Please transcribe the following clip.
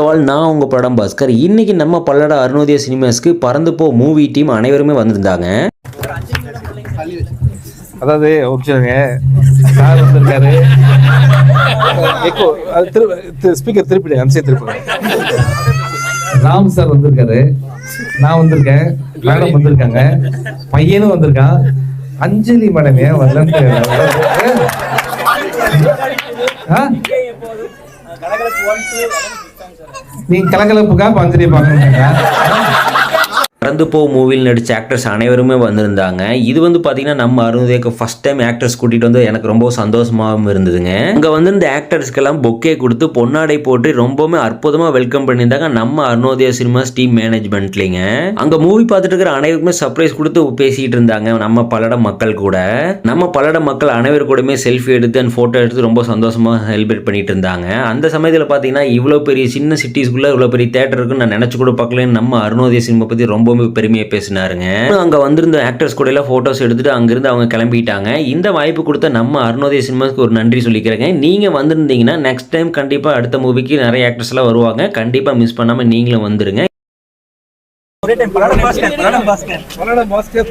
All நான் உங்கள் படம் பாஸ்கர். இன்னைக்கு நம்ம பல்லட அருணோதய சினிமாஸ்க்கு பறந்து போ மூவி டீம் அனைவருமே வந்திருந்தாங்க. அதாவது ஓகேங்க சார் வந்திருக்காரு. எக்கோ அது திரு ஸ்பீக்கர் திருப்பிடுங்க அந்த சைடு திருப்பிடுங்க ராம் சார் வந்திருக்காரு. நான் வந்திருக்கேன். மேடம் வந்திருக்காங்க. பையனும் வந்திருக்கான். அஞ்சலி மேடம் ஏன் வரலன்னு ஆ? நீங்க கலகலப்புக்கா இப்ப அஞ்சலி கடந்து போ மூவியில் நடித்த ஆக்டர்ஸ் அனைவருமே வந்திருந்தாங்க. இது வந்து பார்த்தீங்கன்னா நம்ம அருணோதயக்கு ஃபஸ்ட் டைம் ஆக்டர்ஸ் கூட்டிகிட்டு வந்து எனக்கு ரொம்ப சந்தோஷமாகவும் இருந்ததுங்க. அங்கே வந்து இந்த ஆக்டர்ஸ்க்கெல்லாம் பொக்கே கொடுத்து பொன்னாடை போட்டு ரொம்பவுமே அற்புதமாக வெல்கம் பண்ணியிருந்தாங்க நம்ம அருணோதய சினிமாஸ் டீம் மேனேஜ்மெண்ட்லிங்க அங்கே மூவி பார்த்துட்டு இருக்கிற அனைவருக்குமே சர்ப்ரைஸ் கொடுத்து பேசிகிட்டு இருந்தாங்க நம்ம பல்லட மக்கள் கூட. நம்ம பல்லட மக்கள் அனைவர் கூடமே செல்ஃபி எடுத்து அண்ட் ஃபோட்டோ எடுத்து ரொம்ப சந்தோஷமாக செலிப்ரேட் பண்ணிட்டு இருந்தாங்க. அந்த சமயத்தில் பார்த்தீங்கன்னா இவ்வளோ பெரிய சின்ன சிட்டிஸ்குள்ளே இவ்வளோ பெரிய தேட்டர் இருக்குன்னு நான் நினச்சி கூட பார்க்கலன்னு நம்ம அருணோதய சினிமா பற்றி ரொம்ப ரொம்பவுமே பெருமையாக பேசினாருங்க அங்கே வந்திருந்த ஆக்டர்ஸ் கூட எல்லாம் ஃபோட்டோஸ் எடுத்துட்டு அங்கேருந்து அவங்க கிளம்பிட்டாங்க இந்த வாய்ப்பு கொடுத்த நம்ம அருணோதய சினிமாஸ்க்கு ஒரு நன்றி சொல்லிக்கிறேங்க நீங்கள் வந்திருந்தீங்கன்னா நெக்ஸ்ட் டைம் கண்டிப்பாக அடுத்த மூவிக்கு நிறைய ஆக்டர்ஸ் எல்லாம் வருவாங்க கண்டிப்பாக மிஸ் பண்ணாமல் நீங்களும் வந்துருங்க பாஸ்கர் பாஸ்கர் பல்லடம் பாஸ்கர்